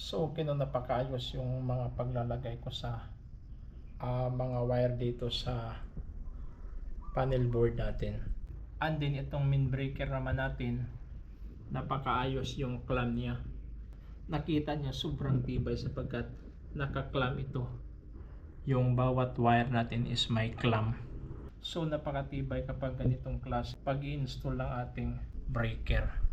So, okay no, napakaayos yung mga paglalagay ko sa ah, mga wire dito sa panel board natin. And then itong main breaker naman natin, napakaayos yung clamp niya. Nakita niya sobrang tibay sapagkat naka-clamp ito. Yung bawat wire natin is may clamp. So napakatibay kapag ganitong class pag i-install ng ating breaker.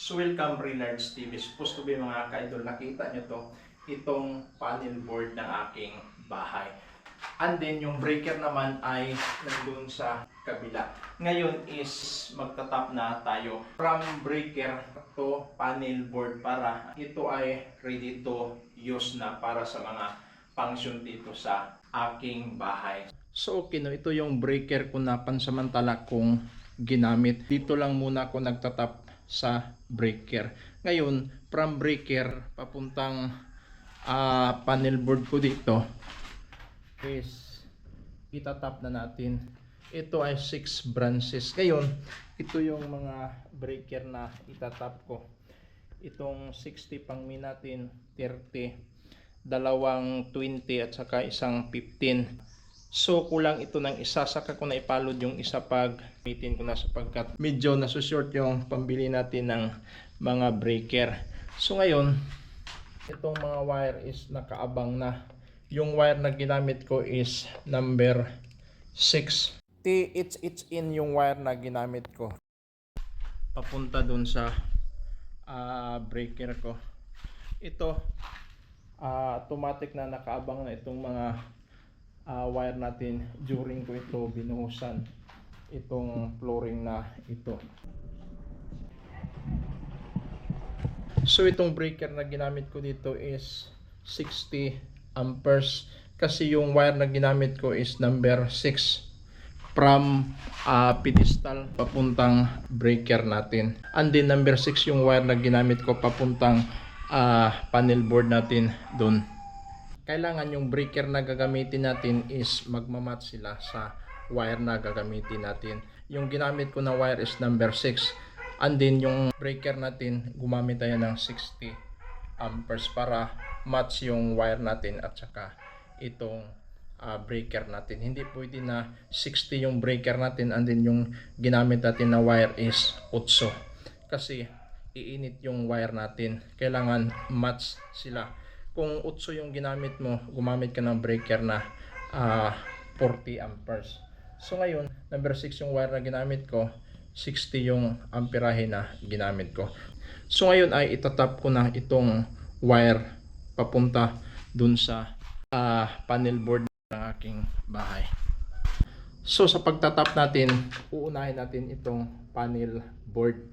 So welcome Renards TV. Supposed to be mga ka-idol, nakita nyo to, itong panel board ng aking bahay. And then yung breaker naman ay nandun sa kabila. Ngayon is magtatap na tayo from breaker to panel board para ito ay ready to use na para sa mga function dito sa aking bahay. So okay no, ito yung breaker ko na pansamantala kong ginamit. Dito lang muna ako nagtatap sa breaker. Ngayon, from breaker papuntang ah, panel board ko dito is itatap na natin. Ito ay 6 branches. Ngayon, ito yung mga breaker na itatap ko. Itong 60 pang min natin, 30, dalawang 20 at saka isang 15. So kulang ito ng isa saka ko na ipalod yung isa pag mitin ko na sapagkat medyo nasushort yung pambili natin ng mga breaker. So ngayon, itong mga wire is nakaabang na. Yung wire na ginamit ko is number 6. T it's in yung wire na ginamit ko. Papunta dun sa ah, breaker ko. Ito ah, automatic na nakaabang na itong mga ah, wire natin during ko ito binuhusan itong flooring na ito. So itong breaker na ginamit ko dito is 60 amperes kasi yung wire na ginamit ko is number 6 from ah, pedestal papuntang breaker natin. And then number 6 yung wire na ginamit ko papuntang ah, panel board natin doon. Kailangan yung breaker na gagamitin natin is magmamatch sila sa wire na gagamitin natin. Yung ginamit ko na wire is number 6 And then yung breaker natin, gumamit tayo ng 60 amperes para match yung wire natin at saka itong ah, breaker natin. Hindi pwede na 60 yung breaker natin and then yung ginamit natin na wire is 8. Kasi iinit yung wire natin. Kailangan match sila. Kung 8 yung ginamit mo, gumamit ka ng breaker na ah, 40 amperes. So ngayon, number 6 yung wire na ginamit ko, 60 yung amperahe na ginamit ko. So ngayon ay itatap ko na itong wire papunta dun sa ah, panel board ng aking bahay. So sa pagtatap natin, uunahin natin itong panel board.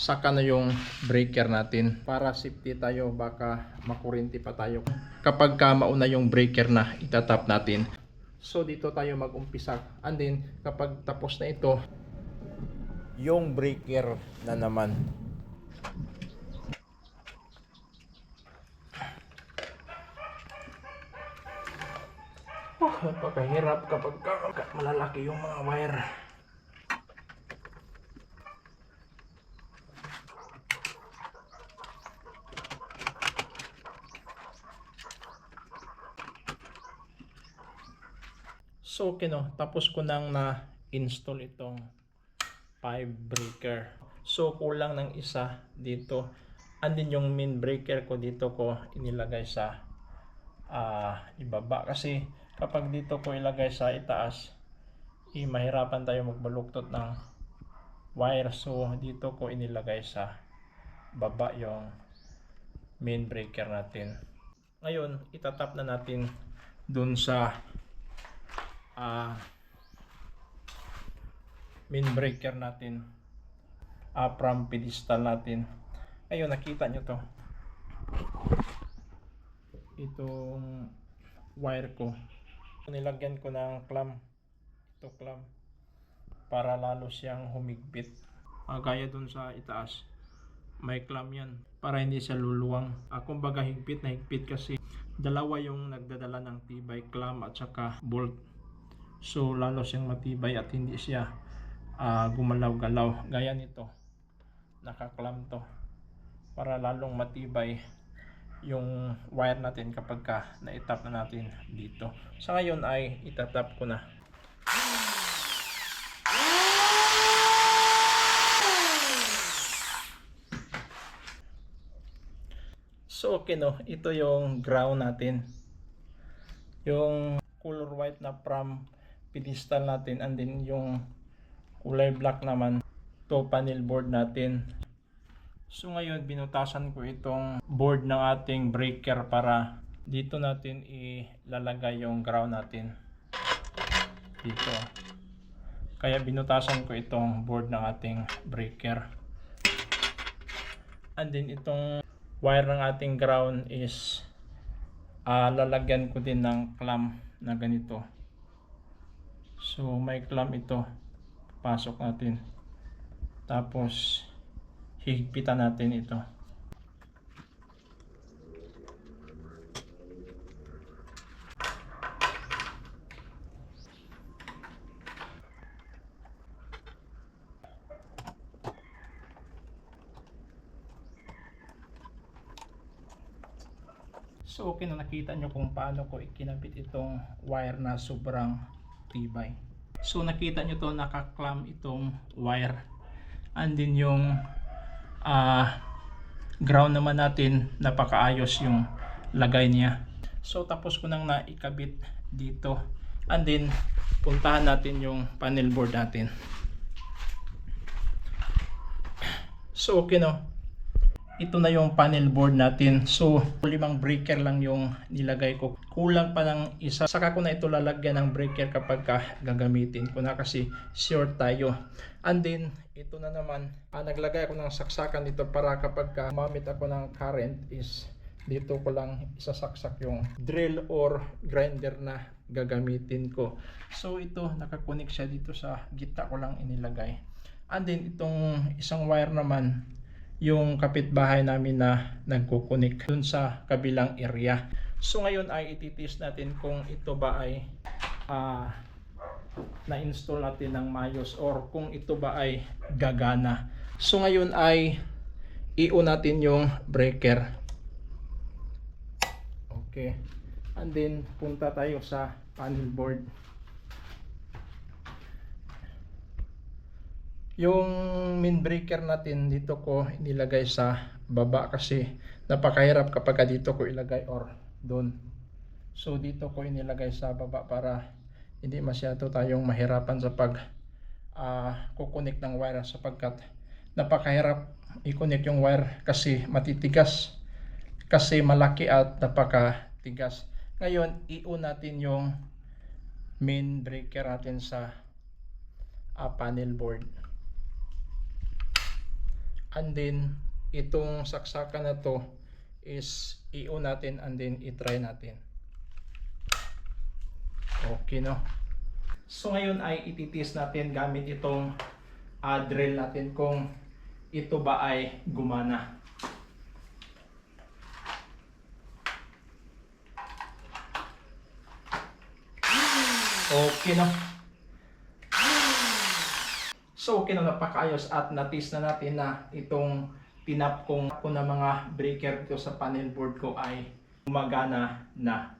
Saka na yung breaker natin para safety tayo baka makurinti pa tayo kapag ka mauna yung breaker na itatap natin. So dito tayo mag-umpisa. And then kapag tapos na ito, yung breaker na naman. Oh, napakahirap kapag ka- malalaki yung mga wire. So, okay no, tapos ko nang na-install itong 5 breaker. So kulang ng isa dito. And then yung main breaker ko dito ko inilagay sa ah, ibaba kasi kapag dito ko ilagay sa itaas eh, mahirapan tayo magbaluktot ng wire so dito ko inilagay sa baba yung main breaker natin. Ngayon, itatap na natin dun sa ah main breaker natin. Uh, from pedestal natin. Ayun nakita nyo to. Itong wire ko. Nilagyan ko ng clamp. Ito clamp. Para lalo siyang humigpit. Uh, gaya dun sa itaas. May clamp yan. Para hindi siya luluwang. Uh, kumbaga higpit na higpit kasi dalawa yung nagdadala ng tibay clamp at saka bolt so lalo siyang matibay at hindi siya ah, gumalaw-galaw gaya nito nakaklam to para lalong matibay yung wire natin kapag ka na-tap na natin dito. Sa ngayon ay itatap ko na. So okay no, ito yung ground natin. Yung color white na from pedestal natin and then yung kulay black naman to panel board natin. So ngayon binutasan ko itong board ng ating breaker para dito natin ilalagay yung ground natin. Dito. Kaya binutasan ko itong board ng ating breaker. And then itong wire ng ating ground is ah, lalagyan ko din ng clamp na ganito. So may clamp ito. Pasok natin. Tapos higpitan natin ito. So okay na nakita nyo kung paano ko ikinabit itong wire na sobrang tibay. So nakita nyo to nakaklam itong wire. And then yung ah, ground naman natin napakaayos yung lagay niya. So tapos ko nang naikabit dito. And then puntahan natin yung panel board natin. So okay no ito na yung panel board natin. So, limang breaker lang yung nilagay ko. Kulang pa ng isa. Saka ko na ito lalagyan ng breaker kapag ka gagamitin ko na kasi short tayo. And then, ito na naman. Ah, naglagay ako ng saksakan dito para kapag ka mamit ako ng current is dito ko lang isasaksak yung drill or grinder na gagamitin ko. So, ito nakakunik siya dito sa gitna ko lang inilagay. And then, itong isang wire naman yung kapitbahay namin na nagkukunik dun sa kabilang area. So ngayon ay ititis natin kung ito ba ay ah, na-install natin ng mayos or kung ito ba ay gagana. So ngayon ay i-on natin yung breaker. Okay. And then punta tayo sa panel board. Yung main breaker natin dito ko inilagay sa baba kasi napakahirap kapag dito ko ilagay or doon. So dito ko inilagay sa baba para hindi masyado tayong mahirapan sa pag ah, kukunik ng wire sapagkat napakahirap i-connect yung wire kasi matitigas kasi malaki at napakatigas. Ngayon, i-on natin yung main breaker natin sa ah, panel board. And then, itong saksakan na to is i-on natin and then i-try natin. Okay, no? So, ngayon ay ititis natin gamit itong ah, drill natin kung ito ba ay gumana. Okay, no? So, okay na napakaayos at natis na natin na itong tinap kong ko na mga breaker dito sa panel board ko ay gumagana na.